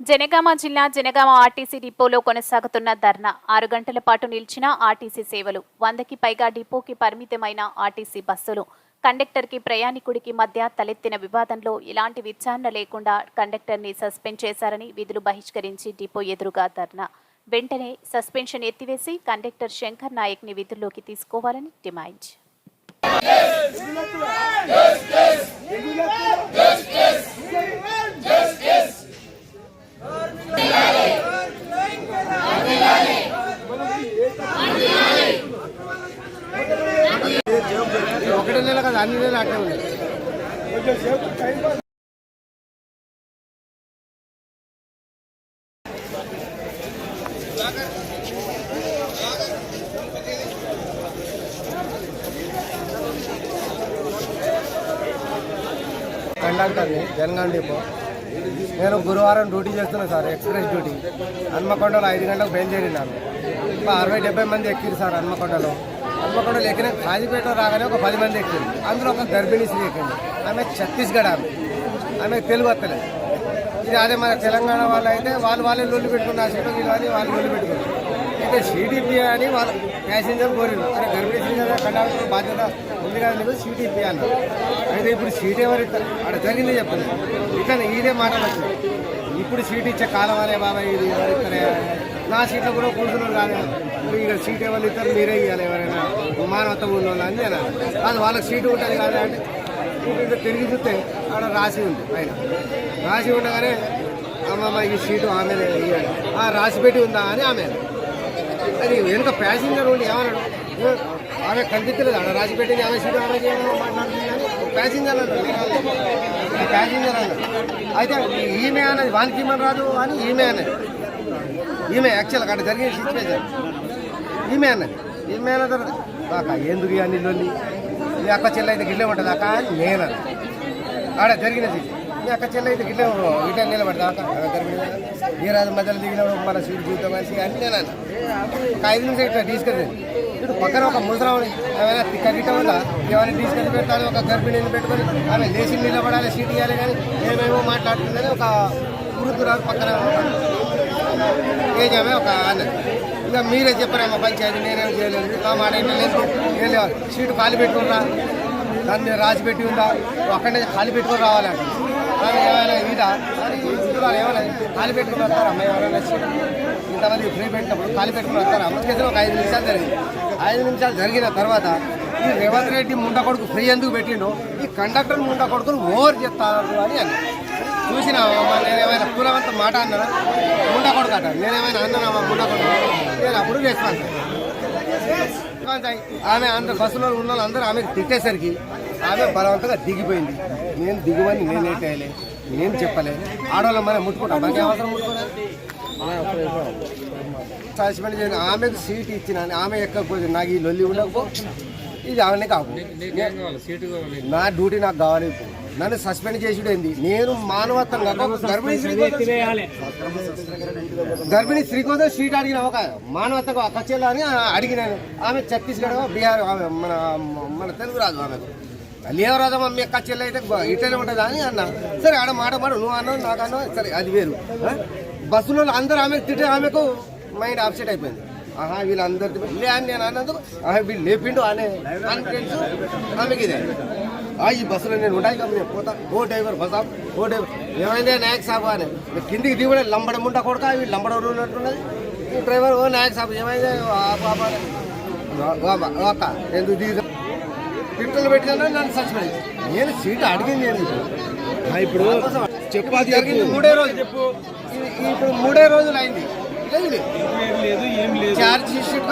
జనగామ జిల్లా జనగామ ఆర్టీసీ డిపోలో కొనసాగుతున్న ధర్నా. ఆరు గంటల పాటు నిలిచిన ఆర్టీసీ సేవలు వందకి పైగా డిపోకి పరిమితమైన ఆర్టీసీ బస్సులు. కండక్టర్కి ప్రయాణికుడికి మధ్య తలెత్తిన వివాదంలో ఎలాంటి విచారణ లేకుండా కండక్టర్ని సస్పెండ్ చేశారని విధులు బహిష్కరించి డిపో ఎదురుగా ధర్నా. వెంటనే సస్పెన్షన్ ఎత్తివేసి కండక్టర్ శంకర్ నాయక్ని విధుల్లోకి తీసుకోవాలని డిమాండ్. కాదు అన్ని నెలలు అట్లే ఉన్నాయి. కండక్టర్ని జనగాం డిపో. నేను గురువారం డ్యూటీ చేస్తున్నాను సార్ ఎక్స్ప్రెస్ డ్యూటీ. హన్మకొండలో ఐదు గంటలకు బయలుదేరినాను. ఒక అరవై డెబ్బై మంది ఎక్కిరు సార్ హన్మకొండలో. హన్మకొండలో ఎక్కిన కాజీపేట రాగానే ఒక పది మంది ఎక్కింది. అందులో ఒక గర్భిణీ స్త్రీ ఎక్కింది. ఆమె ఛత్తీస్గఢ్ ఆమె. ఆమె తెలుగు వస్తలేదు ఇది అదే మన తెలంగాణ వాళ్ళు అయితే వాళ్ళు వాళ్ళే లొల్లి పెట్టుకున్నారు. సీటు వీళ్ళు అని వాళ్ళు లొల్లు పెట్టుకున్నారు. అయితే సిడిపి అని వాళ్ళు ప్యాసింజర్ కోరిండు అరే గర్భిణీ స్త్రీ కదా బాధ్యత ఉంది కదా నీకు సిడిపి అన్నారు అయితే ఇప్పుడు సీట్ ఎవరు ఇస్తారు? అక్కడ జరిగింది చెప్పలేదు ఇట్లా ఇదే మాటలు ఇప్పుడు సీట్ ఇచ్చే కాలం అనే బాబాయ్ ఇది ఎవరు నా సీట్లో కూడా కూర్చున్నారు కాదు ఇప్పుడు ఇక్కడ సీట్ ఎవరు ఇస్తారు? మీరే ఇవ్వాలి ఎవరైనా. మానవత్వం ఉన్న వాళ్ళు అని నేను అది వాళ్ళకి సీటు ఉంటుంది కదా అంటే ఇటు తిరిగి చూస్తే ఆడ రాసి ఉంది పైన. రాసి ఉండగానే అమ్మమ్మ ఈ సీటు ఆమె ఇవ్వాలి ఆ రాసి పెట్టి ఉందా అని ఆమె అది వెనుక ప్యాసింజర్ ఉండి ఏమన్నాడు? ఆమె కనిపించలేదు ఆడ రాజపేటని ఆమె సీటు ఆమె మాట్లాడుతుంది ప్యాసింజర్ అన్నారు. ప్యాసింజర్ అన్నారు. అయితే ఈమె అనేది వానికి ఇమ్మని రాదు అని ఈమె అనేది ఈమె యాక్చువల్గా అక్కడ జరిగిన సిచ్యువేషన్ ఈమె అన్నది. ఈమె అన్న తర్వాత కాక ఎందుకు ఇక అన్ని లొల్లి మీ అక్క చెల్లె అయితే గిల్లే ఉంటుంది అక్క? అని నేను అన్నా. ఆడ జరిగినది ఈ అక్క చెల్లె అయితే గిల్లే ఇటే నిలబడతా అక్క? జరిగిన ఈ రాజు మధ్యలో దిగిన మన సీట్ జీవితం కలిసి అని నేను ఒక ఐదు నిమిషం ఇట్లా తీసుకెళ్ళి ఇటు పక్కన ఒక ముసరావుని ఏమైనా తిక్క గిట్ట వల్ల ఏమైనా తీసుకెళ్ళి పెట్టాలి ఒక గర్భిణిని పెట్టుకొని ఆమె దేశం నిలబడాలి సీట్ ఇవ్వాలి కానీ ఏమేమో మాట్లాడుతుందని ఒక వృద్ధురాలు పక్కన ఏం ఆమె ఒక అన్న ఇంకా మీరే చెప్పారమ్మా పంచాయతీ నేనేం చేయలేదు. ఆ మాట లేదు. ఏం లేదు. సీటు ఖాళీ పెట్టుకున్నా. దాన్ని రాసి పెట్టి ఉందా? అక్కడి ఖాళీ పెట్టుకొని రావాలంటే. ఏమైనా ఇదా? ఏమైనా ఖాళీ పెట్టుకుని అమ్మాయి ఎవరైనా సీటు ఫ్రీ పెట్టినప్పుడు ఖాళీ పెట్టుకుని వస్తారు అమ్మకి ఒక ఐదు నిమిషాలు జరిగింది. ఐదు నిమిషాలు జరిగిన తర్వాత ఈ రేవంత్ రెడ్డి ముండ కొడుకు ఫ్రీ ఎందుకు పెట్టిండో ఈ కండక్టర్ ముండ కొడుకును ఓవర్ చేస్తారు అని అన్నారు చూసిన నేనేమైనా పూలవంత మాట అన్నానా? ముండ కొడుకు అంట. నేనేమైనా అన్నానా ముండ కొడుకు? నేను అప్పుడు రెస్పాన్స్ ఆమె అందరు బస్సులో ఉన్న అందరూ ఆమెకు తిట్టేసరికి ఆమె బలవంతంగా దిగిపోయింది. నేను దిగువని నేను ఏంటేయలే నేను చెప్పలే. ఆడవాళ్ళ మనం ముట్టుకుంటాం. మనకి అవసరం ముట్టుకోలేదు సస్పెండ్ చేయండి ఆమెకు సీట్ ఇచ్చిన ఆమె ఎక్కకపోతే నాకు ఈ లొల్లి ఉండకపో ఇది ఆమెనే కాకు. నా డ్యూటీ నాకు కావాలి ఇప్పుడు. నన్ను సస్పెండ్ చేసుడేంది నేను మానవత్వం గర్భిణీ స్త్రీ కోసం గర్భిణీ స్త్రీ కోసం సీట్ అడిగిన ఒక మానవత్వం ఒక చెల్లి అని అడిగినాను ఆమె ఛత్తీస్గఢ్ బీహార్ ఆమె మన మన తెలుగు రాదు ఆమెకు. లేవరాదా మమ్మీ అక్క చెల్లి అయితే ఇటలే ఉంటుంది అని అన్న. సరే ఆడ మాట మాట నువ్వు అన్నావు నాకు అన్నావు సరే అది వేరు? బస్సులో అందరూ ఆమెకు తిట్టే ఆమెకు మైండ్ అప్సెట్ అయిపోయింది. ఆహా వీళ్ళందరితో లే అని నేను అన్నందుకు ఆహా వీళ్ళు లేపిండు అనే కాన్ఫిడెన్స్ ఆమెకి ఇదే. ఆ ఈ బస్సులో నేను ఉంటాయి కదా నేను పోతా. ఓ డ్రైవర్ బస్ ఆప్, ఓ డ్రైవర్ ఏమైందే నాయక్ సాబు అని. నేను కిందికి దిగుడే లంబడ ముంట కొడక వీళ్ళు లంబడ ఉన్నట్టున్నది ఈ డ్రైవర్ ఓ నాయక్ సాబు ఏమైందే ఓ అక్క ఎందుకు దిగు పిట్టలు పెట్టినా నన్ను సస్పెండ్. నేను సీట్ అడిగింది ఎందుకు? ఇప్పుడు జరిగింది మూడే రోజులు. చెప్పు. ఇప్పుడు మూడే రోజులు అయింది. లేదు లేదు ఏం లేదు. Charge sheet